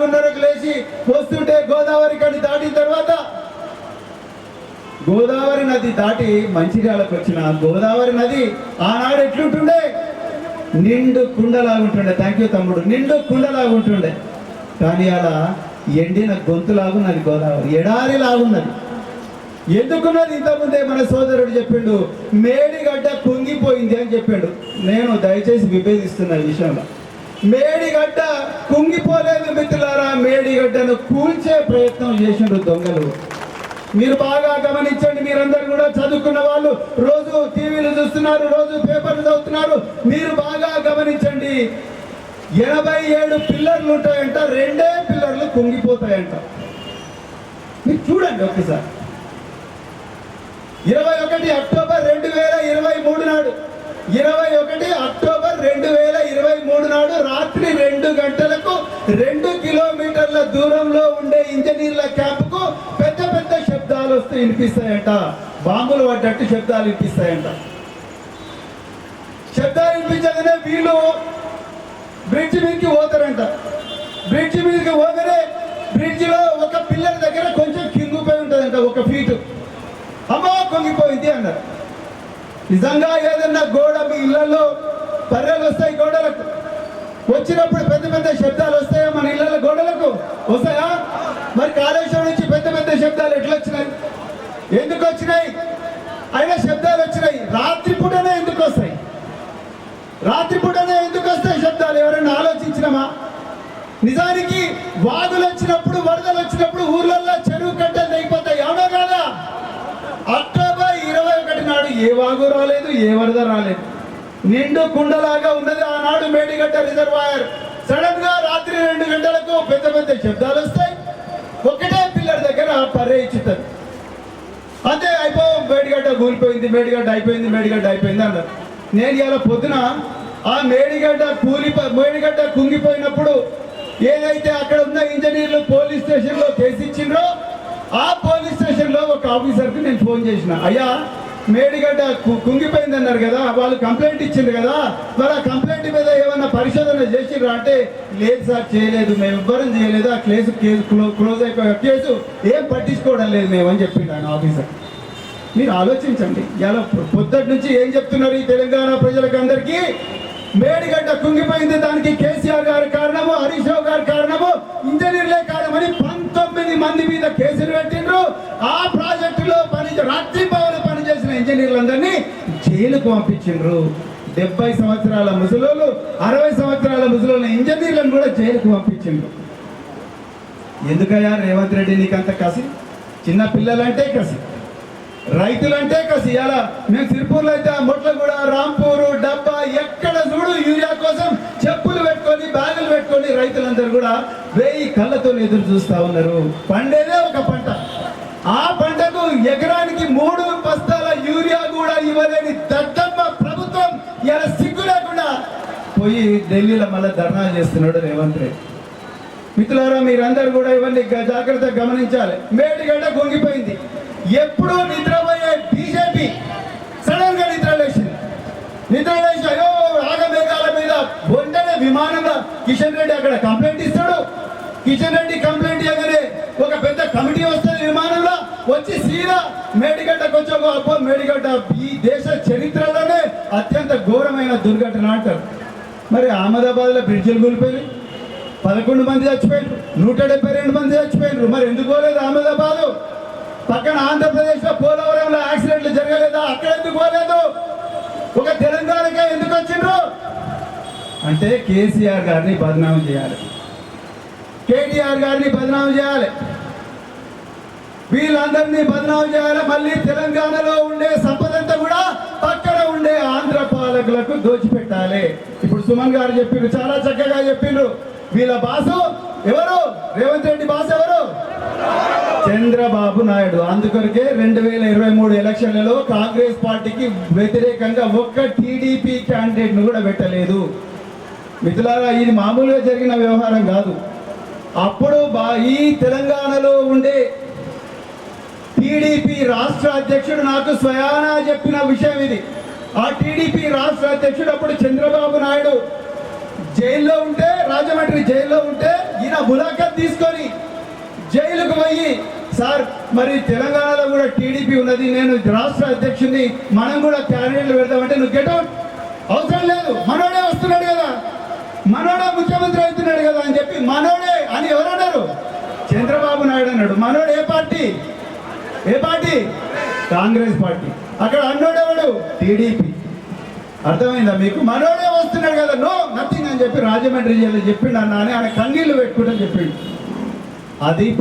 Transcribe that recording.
నాలుగున్నరకు లేచి వస్తుంటే గోదావరి కడి దాటిన తర్వాత గోదావరి నది దాటి మంచిర్యాలకు వచ్చిన గోదావరి నది ఆనాడు ఎట్లుంటుండే? నిండు కుండలాగుంటుండే థ్యాంక్ యూ తమ్ముడు. నిండు కుండలాగుంటుండే కానీ అలా ఎండిన గొంతులాగున్నది గోదావరి. ఎడారి లాగున్నది ఎందుకున్నది? ఇంతకుముందే మన సోదరుడు చెప్పిండు మేడిగడ్డ కుంగిపోయింది అని చెప్పిండు. నేను దయచేసి విభేదిస్తున్న ఈ విషయంలో. మేడిగడ్డ కుంగిపోలేదు మిత్రులు కూల్చే ప్రయత్నం చేసిండు దొంగలు. మీరు బాగా గమనించండి మీరందరూ కూడా చదువుకున్న వాళ్ళు రోజు టీవీలు చూస్తున్నారు రోజు పేపర్లు చదువుతున్నారు మీరు బాగా గమనించండి. ఎనభై ఏడు పిల్లర్లు ఉంటాయంట రెండే పిల్లర్లు కుంగిపోతాయంట. మీరు చూడండి ఒకసారి. ఇరవై ఒకటి అక్టోబర్ రెండు వేల ఇరవై మూడు నాడు ఇరవై ఒకటి అక్టోబర్ రెండు వేల ఇరవై మూడు నాడు రాత్రి రెండు గంటలకు రెండు కిలోమీటర్ల దూరంలో ఉండే ఇంజనీర్ల క్యాంపుకు పెద్ద పెద్ద శబ్దాలు వస్తూ వినిపిస్తాయంట. బాంబులు పడ్డట్టు శబ్దాలు వినిపిస్తాయంట. శబ్దాలు వినిపించగానే వీళ్ళు బ్రిడ్జ్ మీదకి పోతారంట. బ్రిడ్జ్ మీదకి పోగానే బ్రిడ్జ్లో ఒక పిల్లర్ దగ్గర కొంచెం కింగిపోయి ఉంటుందంట ఒక ఫీటు. అమ్మ కొంగిపోయింది అన్నారు. నిజంగా ఏదన్నా గోడ మీ ఇళ్ళలో పర్రెలు వస్తాయి గోడలకు. వచ్చినప్పుడు పెద్ద పెద్ద శబ్దాలు వస్తాయా మన ఇళ్ళ గోడలకు? వస్తాయా? మరి కాళేశ్వరం నుంచి పెద్ద పెద్ద శబ్దాలు ఎట్లా వచ్చినాయి? ఎందుకు వచ్చినాయి? అయినా శబ్దాలు వచ్చినాయి. రాత్రిపూటనే ఎందుకు వస్తాయి? రాత్రి పూటనే ఎందుకు వస్తాయి శబ్దాలు? ఎవరైనా ఆలోచించినమా నిజానికి వాగులు వచ్చినప్పుడు వరదలు వచ్చినప్పుడు ఊర్లలో చెరువు కట్టలు తెగిపోతాయి అవునా కాదా అక్టోబర్ ఇరవై ఒకటి నాడు ఏ వాగు రాలేదు ఏ వరద రాలేదు. నిండు కుండలాగా ఉన్నది ఆనాడు మేడిగడ్డ రిజర్వాయర్. సడన్గా రాత్రి రెండు గంటలకు పెద్ద పెద్ద శబ్దాలు వస్తాయి. ఒకటే పిల్లర్ దగ్గర పర్రే ఇచ్చుతారు. అంతే అయిపో మేడిగడ్డ కూలిపోయింది మేడిగడ్డ అయిపోయింది మేడిగడ్డ అయిపోయింది అన్నారు. నేను ఇలా పొద్దున ఆ మేడిగడ్డ కూలి మేడిగడ్డ కుంగిపోయినప్పుడు ఏదైతే అక్కడ ఉన్న ఇంజనీర్లు పోలీస్ స్టేషన్లో కేసు ఇచ్చిండ్రో ఆ పోలీస్ స్టేషన్లో ఒక ఆఫీసర్కి నేను ఫోన్ చేసిన. అయ్యా మేడిగడ్డ కు- కుంగిపోయింది అన్నారు కదా వాళ్ళు కంప్లైంట్ ఇచ్చిండ్రు కదా మరి ఆ కంప్లైంట్ మీద ఏమన్నా పరిశోధన చేసిర్రా అంటే లేదు సార్ చేయలేదు మేము ఎవ్వరం చేయలేదు ఆ కేసు కేసు క్లోజ్ అయిపోయే కేసు ఏం పట్టించుకోవడం లేదు మేము అని చెప్పిండు ఆయన ఆఫీసర్. మీరు ఆలోచించండి ఇలా పొద్దుటి నుంచి ఏం చెప్తున్నారు ఈ తెలంగాణ ప్రజలకు అందరికీ? మేడిగడ్డ కుంగిపోయింది దానికి కేసీఆర్ గారి కారణము హరీష్ రావు గారి కారణము ఇంజనీర్లే కారణమని పంతొమ్మిది మంది మీద కేసులు పెట్టిండ్రు. ఆ పంపించిండ్రు. డెబ్బై సంవత్సరాల ముసలోళ్ళు అరవై సంవత్సరాల ముసలోళ్ళ ఇంజనీర్లను కూడా జైలుకు పంపించిండ్రు. ఎందుకయ్యా రేవంత్ రెడ్డి నీకంత కసి? చిన్న పిల్లలంటే కసి. రైతులంటే కసి. అలా మేము సిరిపూర్లో అయితే మొట్లగూడ రాంపూరు డబ్బా ఎక్కడ చూడు యూరియా కోసం చెప్పులు పెట్టుకొని బ్యాగులు పెట్టుకొని రైతులందరూ కూడా వేయి కళ్ళతో ఎదురు చూస్తూ ఉన్నారు. పండేదే ఒక పంట. ఆ పంటకు ఎకరానికి మూడు బస్తాల యూరియా కూడా ఇవ్వలేని తట్ట ఇలా సిగ్గు లేకుండా. పోయి ఢిల్లీలో మళ్ళీ ధర్నా చేస్తున్నాడు రేవంత్ రెడ్డి. మిత్రులారా మీరందరూ కూడా ఇవన్నీ జాగ్రత్త గమనించాలి. మేడిగడ్డ గొంగిపోయింది. ఎప్పుడూ నిద్రపోయే బీజేపీ సడన్గా నిద్ర లేచింది. నిద్ర లేచి అయ్యో రాగమేఘాల మీద వెంటనే విమానంగా కిషన్ రెడ్డి అక్కడ కంప్లైంట్ ఇస్తాడు. కిషన్ రెడ్డి కంప్లైంట్ ఇవ్వగానే ఒక పెద్ద కమిటీ వస్తుంది విమానంలో. వచ్చి సీదా మేడిగడ్డకు వచ్చాక అబ్బో మేడిగడ్డ ఈ దేశ చరిత్రలోనే అత్యంత ఘోరమైన దుర్ఘటన అంటారు. మరి అహ్మదాబాద్లో బ్రిడ్జిలు కూలిపోయి పదకొండు మంది చచ్చిపోయారు నూట డెబ్బై రెండు మంది చచ్చిపోయారు మరి ఎందుకు పోలేదు అహ్మదాబాద్? పక్కన ఆంధ్రప్రదేశ్లో పోలవరంలో యాక్సిడెంట్లు జరగలేదా? అక్కడ ఎందుకు పోలేదు? ఒక తెలంగాణకే ఎందుకు వచ్చిండ్రు? అంటే కేసీఆర్ గారిని బదనామం చేయాలి. కేటీఆర్ గారిని బదనామం చేయాలి. వీళ్ళందరినీ బదనామం చేయాలి. మళ్ళీ తెలంగాణలో ఉండే సంపదంతా కూడా పక్క ఉండే ఆంధ్ర పాలకులకు దోచిపెట్టాలి. ఇప్పుడు సుమన్ గారు చెప్పిండ్రు చాలా చక్కగా చెప్పిండ్రు. వీళ్ళ బాసు ఎవరు? రేవంత్ రెడ్డి బాస్ ఎవరు? చంద్రబాబు నాయుడు. అందుకొరకే రెండు వేల ఇరవై మూడు ఎలక్షన్లలో కాంగ్రెస్ పార్టీకి వ్యతిరేకంగా ఒక్క టీడీపీ క్యాండిడేట్ను కూడా పెట్టలేదు. మిథులారా ఇది మామూలుగా జరిగిన వ్యవహారం కాదు. అప్పుడు బా ఈ తెలంగాణలో ఉండే టీడీపీ రాష్ట్ర అధ్యక్షుడు నాకు స్వయానా చెప్పిన విషయం ఇది. ఆ టీడీపీ రాష్ట్ర అధ్యక్షుడు అప్పుడు చంద్రబాబు నాయుడు జైల్లో ఉంటే రాజమండ్రి జైల్లో ఉంటే ఈయన ములాఖత్ తీసుకొని జైలుకు పోయి సార్ మరి తెలంగాణలో కూడా టీడీపీ ఉన్నది. నేను రాష్ట్ర అధ్యక్షుడిని మనం కూడా క్యాబినెట్లు పెడతామంటే నువ్వు గెట్ అవసరం లేదు. మనోడే వస్తున్నాడు కదా. మనోడే ముఖ్యమంత్రి అవుతున్నాడు కదా అని చెప్పి మనోడే అని ఎవరన్నారు? చంద్రబాబు నాయుడు అన్నాడు. మనోడు ఏ పార్టీ? ఏ పార్టీ? కాంగ్రెస్ పార్టీ. అక్కడ అన్నోడెవడు? టీడీపీ. అర్థమైందా మీకు? మనోడే వస్తున్నాడు కదా. నో నథింగ్ అని చెప్పి రాజమండ్రి జిల్లా చెప్పిండు అన్న అని ఆయన కన్నీళ్ళు పెట్టుకుంటూ చెప్పిండు. అది